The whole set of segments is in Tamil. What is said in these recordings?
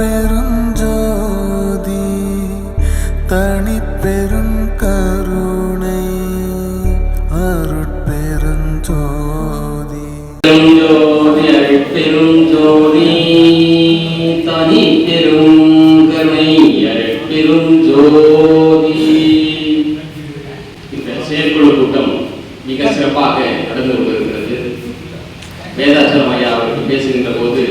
அருட்பெருஞ்சோதி தனிப்பெரும் கருணை அருட்பெருஞ்சோதி. பெருஞ்சோதி அருட்பெருஞ்சோதி தனி பெரும் கருணை அருட்பெருஞ்சோதி. இந்த செயற்குழு கூட்டம் மிக சிறப்பாக நடந்து கொண்டிருக்கிறது. வேதாச்சலம் ஐயா அவர்கள் பேசுகின்ற போது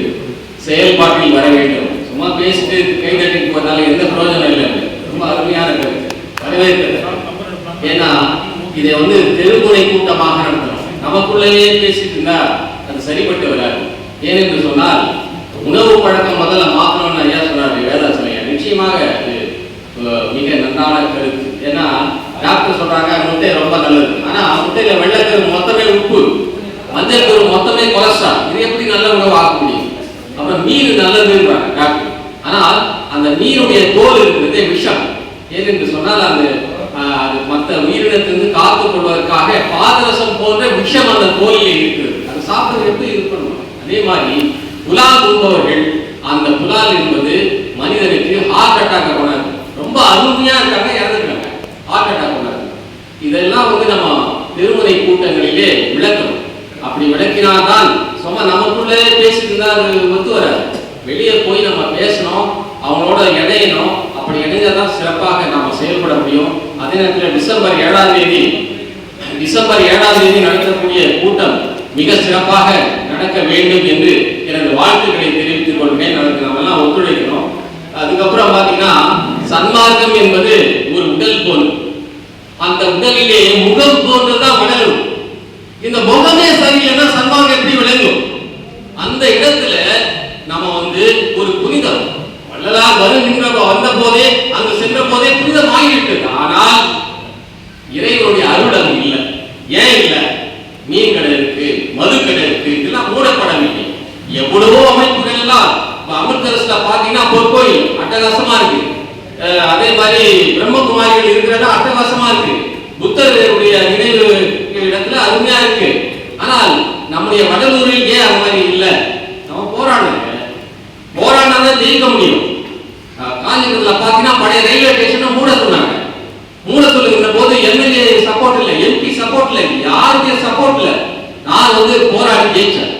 செயல்பாட்டில் வர வேண்டும் சும்மா பேசிட்டு கை தட்டிட்டு போறதால எந்த பிரயோஜனம் இல்லை ரொம்ப அருமையான கருத்து ஏன்னா இதை வந்து தெருமுனை கூட்டமாக நடத்தணும். நமக்குள்ளேயே பேசிட்டு இருந்தா அது சரிப்பட்டு வராது. ஏனென்று சொன்னால் உணவு பழக்கம் முதல்ல மாற்றணும்னு ஐயா சொல்றாரு வேதாச்சலம் நிச்சயமாக அது மிக நன்றான கருத்து. ஏன்னா டாக்டர் சொல்றாங்க முட்டை ரொம்ப நல்லது. ஆனா முட்டையில வெள்ளக்கரு மொத்தமே உப்பு. மஞ்சள் கரு மொத்தமே கொலஸ்ட்ரால். இது எப்படி நல்ல உணவு ஆக முடியும்? அப்புறம் மீன் நல்லதுன்றாங்க டாக்டர். ஆனால் அந்த மீனுடைய தோல் இருக்கிறதே விஷம். ஏனென்று சொன்னால் அந்த அது மற்ற உயிரினத்திலிருந்து காத்து கொள்வதற்காக பாதரசம் போன்ற விஷம் அந்த கோயிலில் இருக்கிறது. அது சாப்பிடுறது எப்படி இருக்கணும்? அதே மாதிரி புலால் உண்பவர்கள் அந்த புலால் என்பது மனிதனுக்கு ஹார்ட் அட்டாக் கொண்டாது ரொம்ப அருமையா இருக்காங்க இறந்துருக்காங்க. ஹார்ட் அட்டாக் கொண்டாது இதெல்லாம் வந்து நம்ம திருமுறை கூட்டங்களிலே விளக்கணும். அப்படி விளக்கினால்தான் சும்மா நமக்குள்ளே பேசிட்டு இருந்தா அது ஒத்து வராது. வெளியே போய் நம்ம பேசணும் அவங்களோட இணையணும் தான் சிறப்பாக நாம் செயல்பட முடியும். அதே நேரத்தில் டிசம்பர் ஏழாம் தேதி டிசம்பர் ஏழாம் தேதி நடக்கக்கூடிய கூட்டம் மிக சிறப்பாக நடக்க வேண்டும் என்று எனது வாழ்த்துக்களை தெரிவித்துக் கொள்கிறேன். அதற்கு நம்ம எல்லாம் அதுக்கப்புறம் பார்த்தீங்கன்னா சன்மார்க்கம் என்பது ஒரு உடல் போன்று. அந்த உடலிலே முகம் போன்றுதான் வளரும் இந்த முகமே சரியில்லைன்னா சன்மார்க்கம் எப்படி விளங்கும் அந்த இடத்துல நம்ம வந்து ஒரு புனிதம் வள்ளலார் வருகின்ற வந்த போதே அங்கு சென்ற போதே புனிதம் ஆகிவிட்டது ஆனால் இறைவனுடைய அருள் அங்கு இல்லை ஏன் இல்லை மீன் கடை இருக்கு மது கடை இருக்கு இதெல்லாம் மூடப்படவில்லை எவ்வளவோ அமைப்புகள் எல்லாம் இப்ப அமிர்தரஸ்ல பாத்தீங்கன்னா பொற்கோயில் அட்டகாசமா இருக்கு. அதே மாதிரி பிரம்மகுமாரிகள் இருக்கிற இடம் அட்டகாசமா இருக்கு. புத்தருடைய நினைவு இடத்துல அருமையா இருக்கு. ஆனால் நம்முடைய வடலூரில் ஏன் அது மாதிரி இல்லை? நம்ம போராடணும் போராடினா தான் ஜெயிக்க முடியும். அஹ் காஞ்சிபுரத்துல பாத்தீங்கன்னா பழைய ரயில்வே ஸ்டேஷனை மூட சொன்னாங்க. மூட சொல்லுகின்ற போது எம்எல்ஏ சப்போர்ட் இல்லை எம்பி சப்போர்ட் இல்லை யாருடைய சப்போர்ட் இல்லை? நான் வந்து போராடி ஜெயிச்சேன்.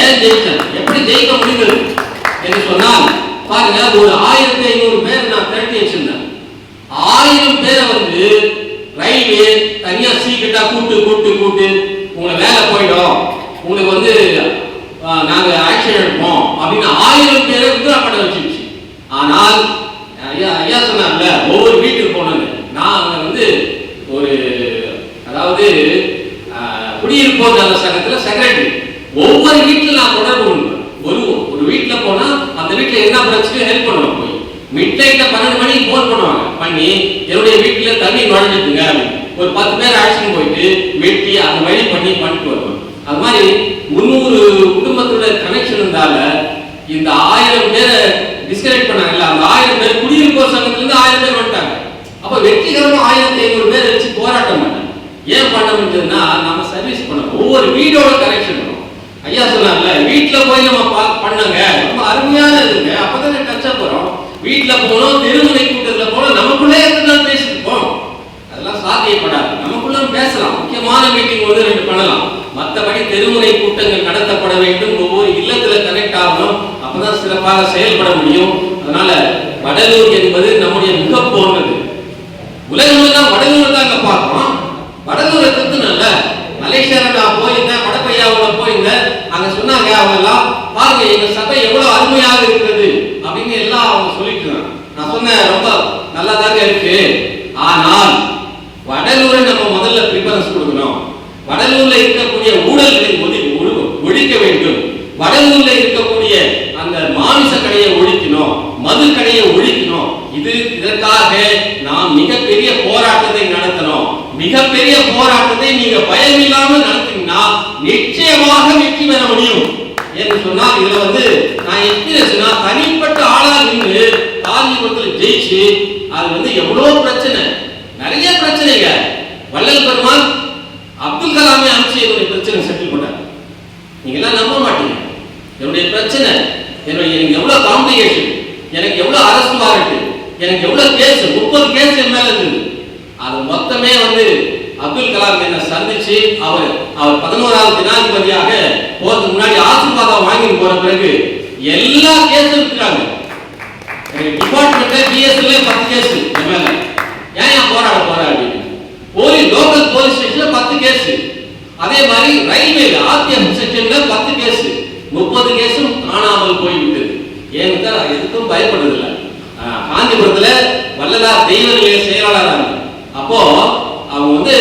ஏன் ஜெயிச்சேன்? எப்படி ஜெயிக்க முடியுது என்று சொன்னால் பாருங்க ஒரு ஆயிரம் ஐநூறு பேர் நான் திரட்டி வச்சிருந்தேன் ஆயிரம் பேரை வந்து ரயில்வே தனியா சீக்கிரட்டா கூட்டு கூட்டு கூட்டு உங்களை வேலை போயிடும். உங்களுக்கு வந்து நாங்கள் நாங்க ஆக்ஷன் எடுப்போம் அப்படின்னு ஆயிரம் பேரை வித்ரா வச்சிருச்சு. ஆனால் ஐயா ஐயா சொன்னார்ல ஒவ்வொரு வீட்டுக்கு போனாங்க. நான் அங்கே வந்து ஒரு அதாவது குடியிருப்போர் நல சங்கத்துல செக்ரட்டரி ஒவ்வொரு வீட்டில் நான் தொடர்பு கொள்வேன். வருவோம். ஒரு வீட்டில் போனால் அந்த வீட்டில் என்ன பிரச்சனையும் ஹெல்ப் பண்ணுவோம். மிட் நைட்ல பன்னெண்டு மணிக்கு போர் பண்ணுவாங்க. பண்ணி என்னுடைய வீட்டுல தண்ணி நுழைஞ்சிட்டுங்க ஒரு பத்து பேர் அழைச்சிட்டு போயிட்டு வெட்டி அந்த வழி பண்ணி பண்ணிட்டு வருவோம் அது மாதிரி முந்நூறு குடும்பத்தோட கனெக்ஷன் இருந்தால இந்த ஆயிரம் பேரை டிஸ்கனெக்ட் பண்ணாங்கல்ல அந்த ஆயிரம் பேர் குடியிருப்போர் சங்கத்திலிருந்து ஆயிரம் பேர் வந்துட்டாங்க. அப்ப வெற்றிகரமா ஆயிரத்தி ஐநூறு பேர் வச்சு போராட்டம் பண்ணாங்க. ஏன் பண்ண முடிஞ்சதுன்னா நம்ம சர்வீஸ் பண்ணோம் ஒவ்வொரு வீடோட கனெக்ஷன் ஐயா சொன்னார்ல வீட்டுல போய் நம்ம பண்ணுங்க. ரொம்ப அருமையான இருக்குங்க அப்பதானே டச்சா போறோம். வீட்டில் போனோம் திருமணை கூட்டத்துல போனோம் நமக்குள்ளே இருந்தால் நாள் பேசிருப்போம் அதெல்லாம் சாத்தியப்படாது. நமக்குள்ள பேசலாம். முக்கியமான மீட்டிங் ஒன்று ரெண்டு பண்ணலாம். மற்றபடி தெருமுனை கூட்டங்கள் நடத்தப்பட வேண்டும். ஒவ்வொரு இல்லத்துல கனெக்ட் ஆகணும். அப்பதான் சிறப்பாக செயல்பட முடியும். அதனால வடலூர் என்பது நம்முடைய மிக போன்றது உலகம் தான் வடலூர் தாங்க பார்க்கிறோம் வடலூரை திருத்தணும்ல மலேசியால நான் போயிருந்தேன் வடப்பையாவில் போயிருந்தேன். அங்க சொன்னாங்க அவங்க எல்லாம் பாருங்க எங்க சபை எவ்வளவு அருமையாக இருக்கிறது அப்படின்னு எல்லாம் அவங்க சொல்லிட்டு இருந்தாங்க. நான் சொன்னேன் ரொம்ப நல்லா தாங்க இருக்கு. ஆனால் வடலூரை நம்ம முதல்ல ப்ரிஃபரன்ஸ் கொடுக்கணும். வடலூர்ல இருக்கக்கூடிய ஊழல்களை ஒழி ஒழிக்க வேண்டும். வடலூர்ல இருக்கக்கூடிய அந்த மாமிச கடையை ஒழிக்கணும் மது கடையை ஒழிக்கணும். இது இதற்காக நாம் மிகப்பெரிய போராட்டத்தை நடத்தணும். மிகப்பெரிய போராட்டத்தை நீங்க பயமில்லாமல் நடத்தினா நிச்சயமாக வெற்றி பெற முடியும். என்று சொன்னால் இதுல வந்து நான் எக்ஸ்பீரியன்ஸ்னா தனிப்பட்ட ஆளா நின்று காஞ்சிபுரத்தில் ஜெயிச்சு அது வந்து எவ்வளவு பிரச்சனை நிறைய பிரச்சனைங்க வள்ளல் பெருமான் அப்துல் கலாமே அனுப்பிச்சு என்னுடைய பிரச்சனை செட்டில் பண்ணார் நீங்க எல்லாம் நம்ப மாட்டீங்க என்னுடைய எனக்கு எவ்வளவு காம்ப்ளிகேஷன் எனக்கு எவ்வளவு அரசு வாரண்ட் எனக்கு எவ்வளவு கேஸ் முப்பது கேஸ் என் மேல இருக்குது. அது மொத்தமே வந்து அப்துல் கலாம் என்ன சந்திச்சு அவர் அவர் பதினோராவது ஜனாதிபதியாக போறதுக்கு முன்னாடி ஆசீர்வாதம் வாங்கிட்டு போற பிறகு எல்லா கேஸும் இருக்கிறாங்க டிபார்ட்மெண்ட்ல பிஎஸ்ல பத்து கேஸ் என் மேல. ஏன் ஏன் போராட போற அப்படின்னு? போலீஸ் லோக்கல் போலீஸ் ஸ்டேஷன்ல பத்து கேஸ் அதே மாதிரி ரயில்வே ஆர்டிஎஃப் செக்ஷன்ல பத்து கேஸ் முப்பது கேஸும் காணாமல் போய்விட்டது. ஏன்னு தான் எதுக்கும் பயப்படுறதில்லை ஆஹ், காஞ்சிபுரத்துல வள்ளலார் தெய்வ நிலைய செயலாளராங்க அப்போ அவங்க வந்து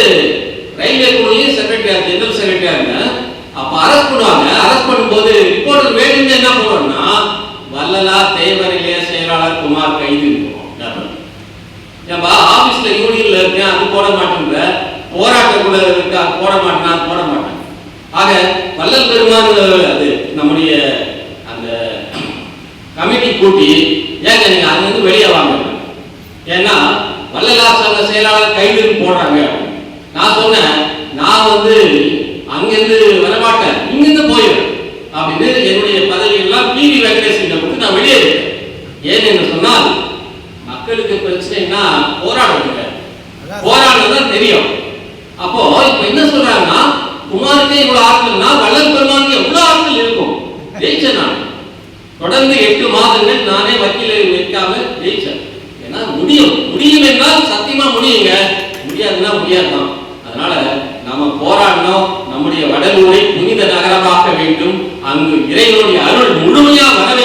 ரயில்வே குழுலையும் செக்ரட்டரியா ஜெனரல் செக்ரட்டரியா இருந்தேன் அப்ப அரெஸ்ட் பண்ணுவாங்க. அரெஸ்ட் பண்ணும்போது ரிப்போர்ட்டர் வேணும்னு என்ன பண்ணுவோம்னா வல்லலா தெய்வ நிலைய செயலாளர் குமார் கைது ஏன்பா ஆபீஸ்ல யூனியன்ல இருக்கேன் அது போட மாட்டேங்கிற போராட்ட கூட போட மாட்டேன் போட மாட்டேன். ஆக வள்ளல் பெருமான் அது நம்முடைய அந்த கமிட்டி கூட்டி ஏங்க நீங்க அங்கேருந்து வெளியே வாங்க. ஏன்னா வள்ளலார் சங்க செயலாளர் கைது போடுறாங்க. நான் சொன்னேன் நான் வந்து அங்கிருந்து வரமாட்டேன் இங்கிருந்து போயிடும் அப்படின்னு என்னுடைய பதவி எல்லாம் பிவி வெங்கடேசன் கொடுத்து நான் வெளியே ஏன் என்று சொன்னால் மக்களுக்கு பிரச்சனைனா போராடுங்க. போராடுறது தெரியும். அப்போ இப்ப என்ன சொல்றாங்கன்னா குமாருக்கு இவ்வளவு ஆட்கள்னா வள்ளல் பெருமானுக்கு எவ்வளவு ஆட்கள் இருக்கும் ஜெயிச்சேன் நான் தொடர்ந்து எட்டு மாதங்கள் நானே வக்கீலை வைக்காம ஜெயிச்சேன். ஏன்னா முடியும். முடியும் என்றால் சத்தியமா முடியுங்க. முடியாதுன்னா முடியாதுதான். அதனால நாம போராடணும். நம்முடைய வடலூரை புனித நகரமாக்க வேண்டும். அங்கு இறைவனுடைய அருள் முழுமையா வர